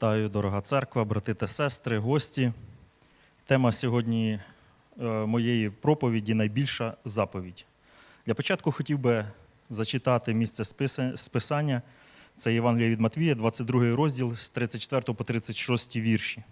Вітаю, дорога церква, брати та сестри, гості. Тема сьогодні е, моєї проповіді найбільша заповідь. Для початку хотів би зачитати місце списа- списання. Це Євангелія від Матвія, 22 розділ з 34 по 36 вірші.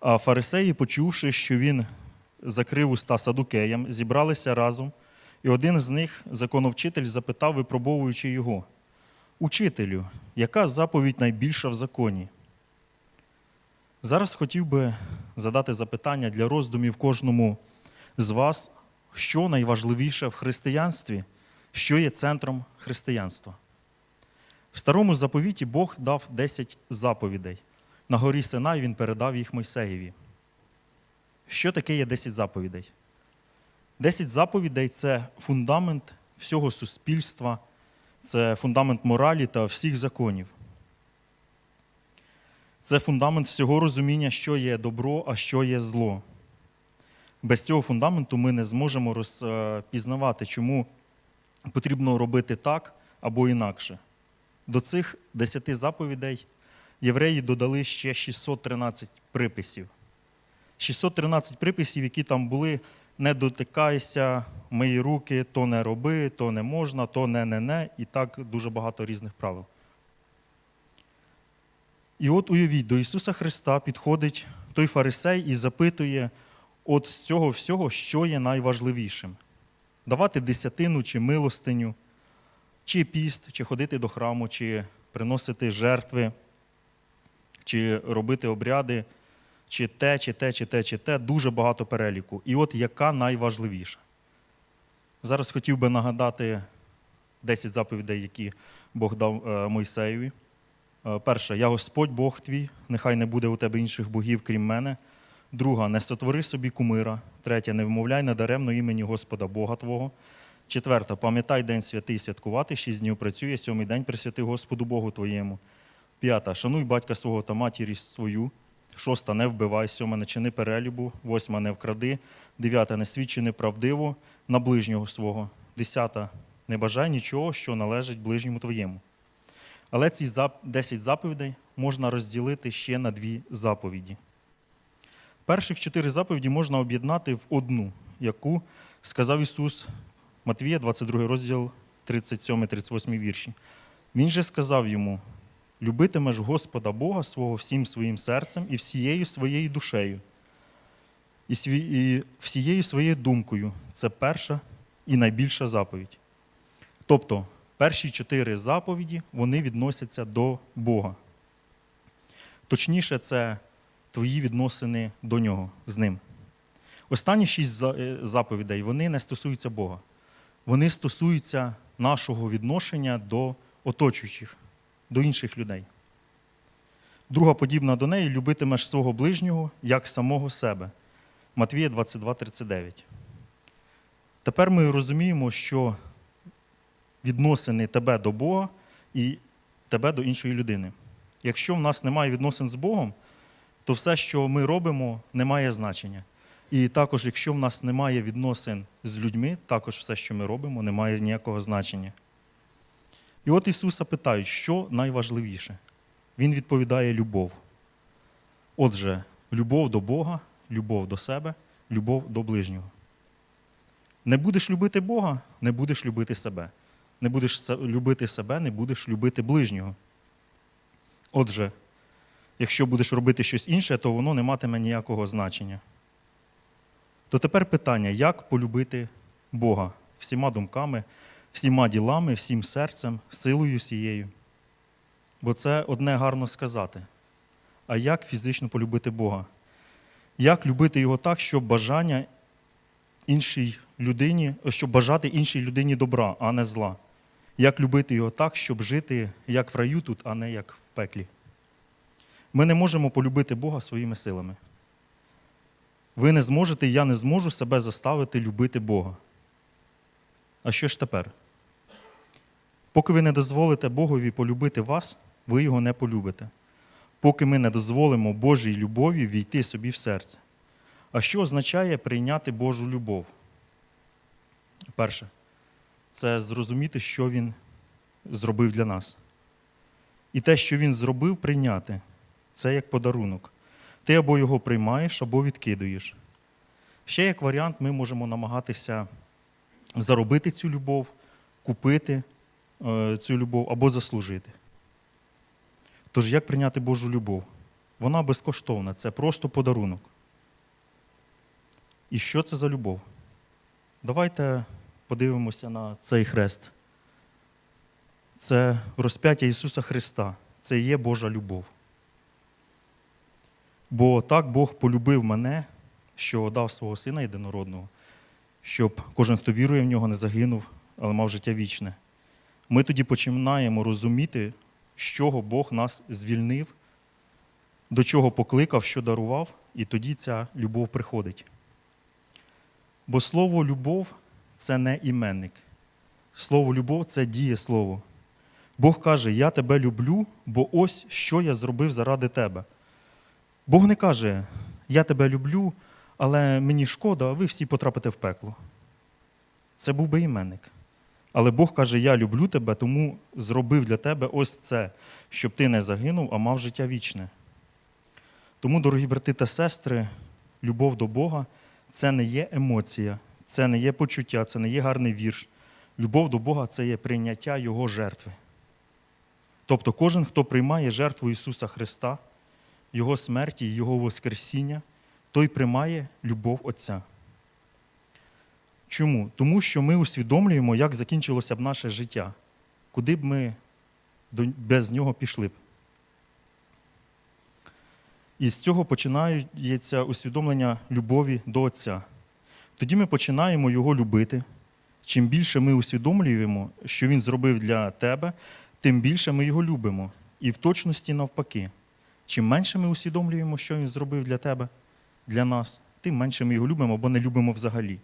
А фарисеї, почувши, що він закрив уста садукеям, зібралися разом, і один з них, законовчитель, запитав, випробовуючи його. Учителю, яка заповідь найбільша в законі? Зараз хотів би задати запитання для роздумів кожному з вас, що найважливіше в християнстві, що є центром християнства. В старому заповіті Бог дав 10 заповідей. На горі Синай він передав їх Мойсеєві. Що таке є 10 заповідей? 10 заповідей це фундамент всього суспільства це фундамент моралі та всіх законів. Це фундамент всього розуміння, що є добро, а що є зло. Без цього фундаменту ми не зможемо розпізнавати, чому потрібно робити так або інакше. До цих десяти заповідей євреї додали ще 613 приписів. 613 приписів, які там були, не дотикайся, мої руки, то не роби, то не можна, то не не не, і так дуже багато різних правил. І от уявіть, до Ісуса Христа підходить той фарисей і запитує от з цього всього, що є найважливішим: давати десятину чи милостиню, чи піст, чи ходити до храму, чи приносити жертви, чи робити обряди чи те, чи те, чи те, чи те, дуже багато переліку. І от яка найважливіша? Зараз хотів би нагадати 10 заповідей, які Бог дав е, Мойсеєві. Е, Перша, я Господь Бог твій, нехай не буде у тебе інших богів, крім мене. Друга, не сотвори собі кумира. Третя, не вмовляй надаремно імені Господа Бога Твого. Четверта, пам'ятай день святий святкувати, шість днів працює, сьомий день присвяти Господу Богу твоєму. П'ята, шануй батька свого та матір свою. Шоста не вбивай, сьома не чини перелюбу, восьма не вкради, дев'ята не свідчи неправдиво на ближнього свого. Десята не бажай нічого, що належить ближньому твоєму. Але ці 10 заповідей можна розділити ще на дві заповіді. Перших чотири заповіді можна об'єднати в одну, яку сказав Ісус Матвія, 22 розділ 37-38 вірші. Він же сказав йому: любитимеш Господа Бога свого всім своїм серцем і всією своєю душею, і, всією своєю думкою. Це перша і найбільша заповідь. Тобто, перші чотири заповіді вони відносяться до Бога. Точніше, це твої відносини до нього з ним. Останні шість е, заповідей вони не стосуються Бога. Вони стосуються нашого відношення до оточуючих, до інших людей. Друга подібна до неї любитимеш свого ближнього як самого себе. Матвія 22:39. Тепер ми розуміємо, що відносини тебе до Бога і тебе до іншої людини. Якщо в нас немає відносин з Богом, то все, що ми робимо, не має значення. І також, якщо в нас немає відносин з людьми, також все, що ми робимо, не має ніякого значення. І от Ісуса питають, що найважливіше? Він відповідає любов. Отже, любов до Бога, любов до себе, любов до ближнього. Не будеш любити Бога, не будеш любити себе. Не будеш любити себе, не будеш любити ближнього. Отже, якщо будеш робити щось інше, то воно не матиме ніякого значення. То тепер питання, як полюбити Бога всіма думками, всіма ділами, всім серцем, силою всією. Бо це одне гарно сказати. А як фізично полюбити Бога? Як любити Його так, щоб бажання іншій людині, щоб бажати іншій людині добра, а не зла? Як любити його так, щоб жити як в раю тут, а не як в пеклі? Ми не можемо полюбити Бога своїми силами. Ви не зможете, я не зможу себе заставити любити Бога. А що ж тепер? Поки ви не дозволите Богові полюбити вас, ви його не полюбите. Поки ми не дозволимо Божій любові війти собі в серце. А що означає прийняти Божу любов? Перше, це зрозуміти, що Він зробив для нас. І те, що Він зробив, прийняти. Це як подарунок. Ти або його приймаєш, або відкидуєш. Ще як варіант, ми можемо намагатися заробити цю любов, купити е, цю любов або заслужити. Тож, як прийняти Божу любов? Вона безкоштовна, це просто подарунок. І що це за любов? Давайте подивимося на цей хрест. Це розп'яття Ісуса Христа. Це є Божа любов. Бо так Бог полюбив мене, що дав свого Сина єдинородного, щоб кожен, хто вірує в нього, не загинув, але мав життя вічне. Ми тоді починаємо розуміти, з чого Бог нас звільнив, до чого покликав, що дарував, і тоді ця любов приходить. Бо слово любов це не іменник. Слово любов це дієслово. Бог каже: Я тебе люблю, бо ось що я зробив заради тебе. Бог не каже, я тебе люблю, але мені шкода, а ви всі потрапите в пекло. Це був би іменник. Але Бог каже, я люблю тебе, тому зробив для тебе ось це, щоб ти не загинув, а мав життя вічне. Тому, дорогі брати та сестри, любов до Бога це не є емоція, це не є почуття, це не є гарний вірш. Любов до Бога це є прийняття Його жертви. Тобто кожен, хто приймає жертву Ісуса Христа, Його смерті і Його Воскресіння, той приймає любов Отця. Чому? Тому що ми усвідомлюємо, як закінчилося б наше життя, куди б ми без нього пішли б. І з цього починається усвідомлення любові до Отця. Тоді ми починаємо Його любити. Чим більше ми усвідомлюємо, що Він зробив для тебе, тим більше ми його любимо. І в точності навпаки. Чим менше ми усвідомлюємо, що Він зробив для тебе, для нас, тим менше ми його любимо або не любимо взагалі.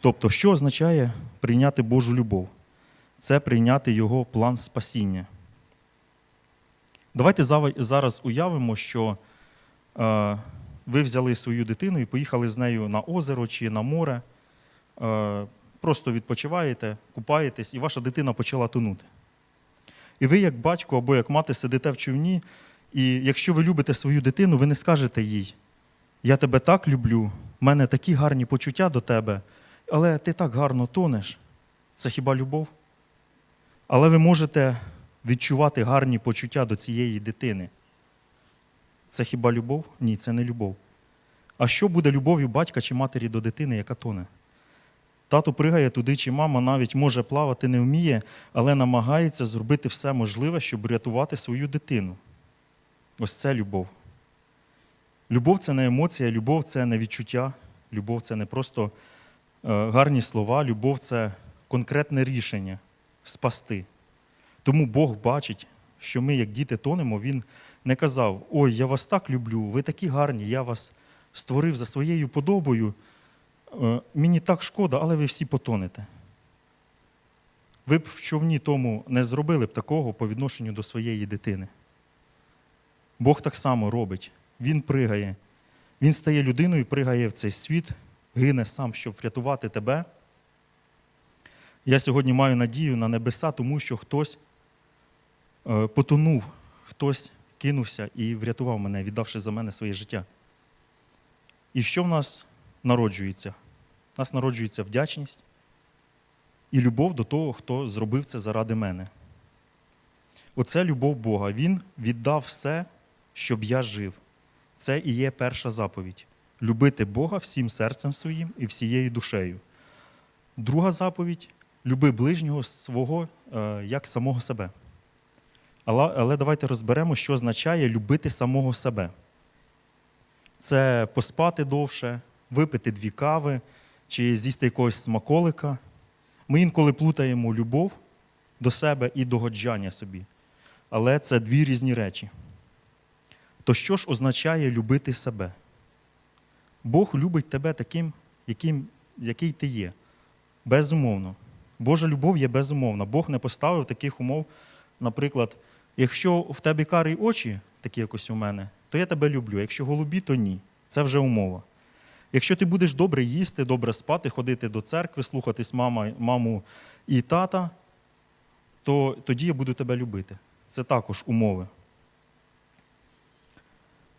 Тобто, що означає прийняти Божу любов? Це прийняти Його план спасіння. Давайте зараз уявимо, що е, ви взяли свою дитину і поїхали з нею на озеро чи на море, е, просто відпочиваєте, купаєтесь, і ваша дитина почала тонути. І ви, як батько або як мати, сидите в човні, і якщо ви любите свою дитину, ви не скажете їй: Я тебе так люблю, в мене такі гарні почуття до тебе, але ти так гарно тонеш. Це хіба любов? Але ви можете відчувати гарні почуття до цієї дитини. Це хіба любов? Ні, це не любов. А що буде любов'ю батька чи матері до дитини, яка тоне? Тато пригає туди, чи мама навіть може плавати не вміє, але намагається зробити все можливе, щоб врятувати свою дитину. Ось це любов. Любов це не емоція, любов це не відчуття, любов це не просто е, гарні слова, любов це конкретне рішення спасти. Тому Бог бачить, що ми, як діти, тонемо, Він не казав: Ой, я вас так люблю, ви такі гарні, я вас створив за своєю подобою. Е, Мені так шкода, але ви всі потонете. Ви б в човні тому не зробили б такого по відношенню до своєї дитини. Бог так само робить. Він пригає. Він стає людиною, пригає в цей світ, гине сам, щоб врятувати тебе. Я сьогодні маю надію на небеса, тому що хтось е, потонув, хтось кинувся і врятував мене, віддавши за мене своє життя. І що в нас народжується? У нас народжується вдячність і любов до того, хто зробив це заради мене. Оце любов Бога. Він віддав все, щоб я жив. Це і є перша заповідь любити Бога всім серцем своїм і всією душею. Друга заповідь люби ближнього свого е, як самого себе. Але, але давайте розберемо, що означає любити самого себе. Це поспати довше, випити дві кави чи з'їсти якогось смаколика. Ми інколи плутаємо любов до себе і догоджання собі. Але це дві різні речі. То що ж означає любити себе? Бог любить тебе таким, яким, який ти є. Безумовно. Божа любов є безумовна. Бог не поставив таких умов. Наприклад, якщо в тебе карі очі, такі якось у мене, то я тебе люблю. Якщо голубі, то ні. Це вже умова. Якщо ти будеш добре їсти, добре спати, ходити до церкви, слухатись мама, маму і тата, то тоді я буду тебе любити. Це також умови.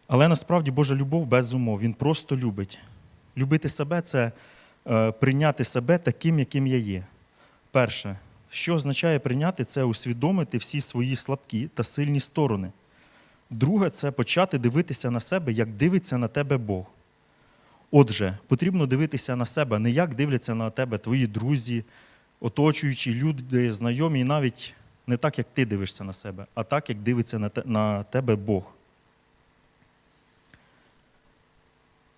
Але насправді Божа любов без умов. Він просто любить. Любити себе це е, прийняти себе таким, яким я є. Перше, що означає прийняти, це усвідомити всі свої слабкі та сильні сторони. Друге, це почати дивитися на себе, як дивиться на тебе Бог. Отже, потрібно дивитися на себе, не як дивляться на тебе твої друзі, оточуючі люди, знайомі, і навіть не так, як ти дивишся на себе, а так, як дивиться на тебе Бог.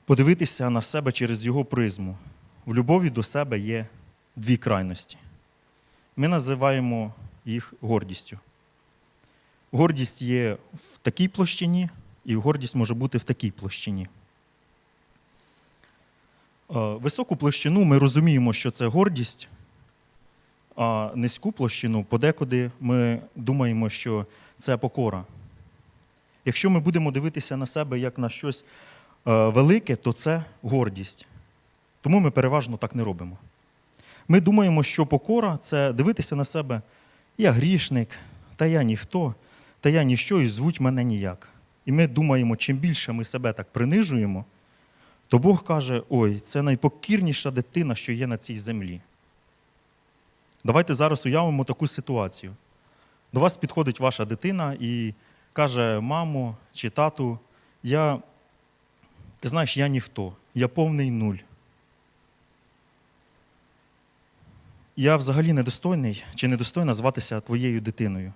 Подивитися на себе через його призму. В любові до себе є дві крайності. Ми називаємо їх гордістю. Гордість є в такій площині, і гордість може бути в такій площині. Е, Високу площину ми розуміємо, що це гордість, а низьку площину подекуди ми думаємо, що це покора. Якщо ми будемо дивитися на себе як на щось е, велике, то це гордість. Тому ми переважно так не робимо. Ми думаємо, що покора це дивитися на себе, я грішник, та я ніхто, та я ніщо, і звуть мене ніяк. І ми думаємо, чим більше ми себе так принижуємо, то Бог каже: ой, це найпокірніша дитина, що є на цій землі. Давайте зараз уявимо таку ситуацію. До вас підходить ваша дитина і каже: мамо чи тату, я, ти знаєш, я ніхто, я повний нуль. Я взагалі недостойний чи недостойна зватися твоєю дитиною.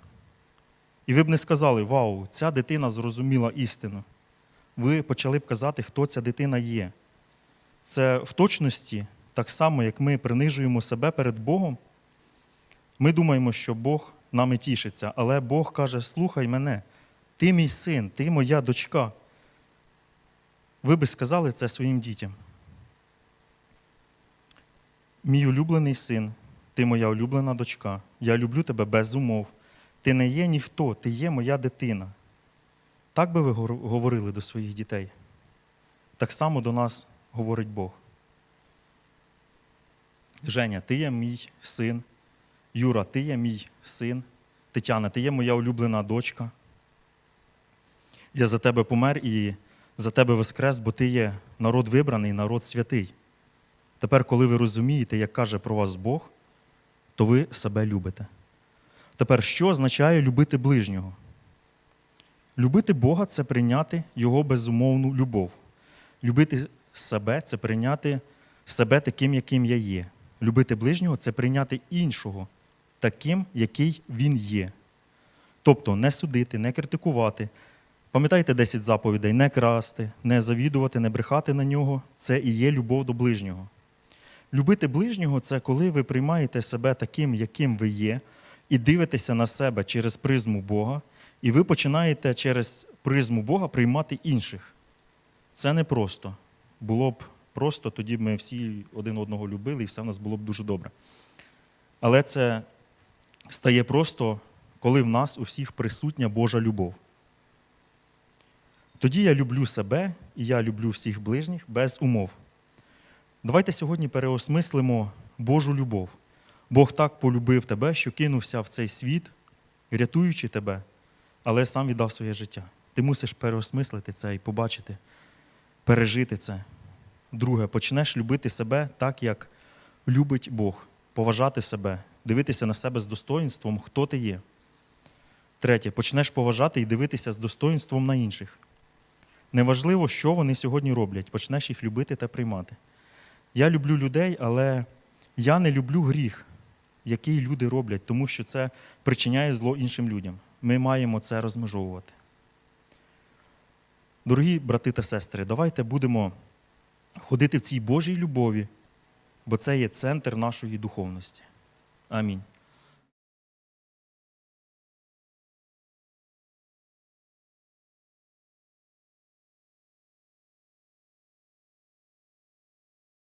І ви б не сказали, вау, ця дитина зрозуміла істину. Ви почали б казати, хто ця дитина є. Це в точності, так само, як ми принижуємо себе перед Богом. Ми думаємо, що Бог нами тішиться, але Бог каже: слухай мене, ти мій син, ти моя дочка. Ви би сказали це своїм дітям. Мій улюблений син, ти моя улюблена дочка. Я люблю тебе без умов. Ти не є ніхто, ти є моя дитина. Так би ви говорили до своїх дітей. Так само до нас говорить Бог. Женя, ти є мій син. Юра, ти є мій син. Тетяна, ти є моя улюблена дочка. Я за тебе помер і за тебе воскрес, бо ти є народ вибраний, народ святий. Тепер, коли ви розумієте, як каже про вас Бог, то ви себе любите. Тепер, що означає любити ближнього? Любити Бога це прийняти Його безумовну любов. Любити себе це прийняти себе таким, яким я є. Любити ближнього це прийняти іншого таким, який він є. Тобто не судити, не критикувати. Пам'ятайте 10 заповідей: не красти, не завідувати, не брехати на нього це і є любов до ближнього. Любити ближнього це коли ви приймаєте себе таким, яким ви є, і дивитеся на себе через призму Бога, і ви починаєте через призму Бога приймати інших. Це не просто. Було б просто, тоді б ми всі один одного любили, і все в нас було б дуже добре. Але це стає просто, коли в нас у всіх присутня Божа любов. Тоді я люблю себе і я люблю всіх ближніх без умов. Давайте сьогодні переосмислимо Божу любов. Бог так полюбив тебе, що кинувся в цей світ, рятуючи тебе, але сам віддав своє життя. Ти мусиш переосмислити це і побачити, пережити це. Друге, почнеш любити себе так, як любить Бог, поважати себе, дивитися на себе з достоїнством, хто ти є. Третє, почнеш поважати і дивитися з достоїнством на інших. Неважливо, що вони сьогодні роблять, почнеш їх любити та приймати. Я люблю людей, але я не люблю гріх, який люди роблять, тому що це причиняє зло іншим людям. Ми маємо це розмежовувати. Дорогі брати та сестри, давайте будемо ходити в цій Божій любові, бо це є центр нашої духовності. Амінь.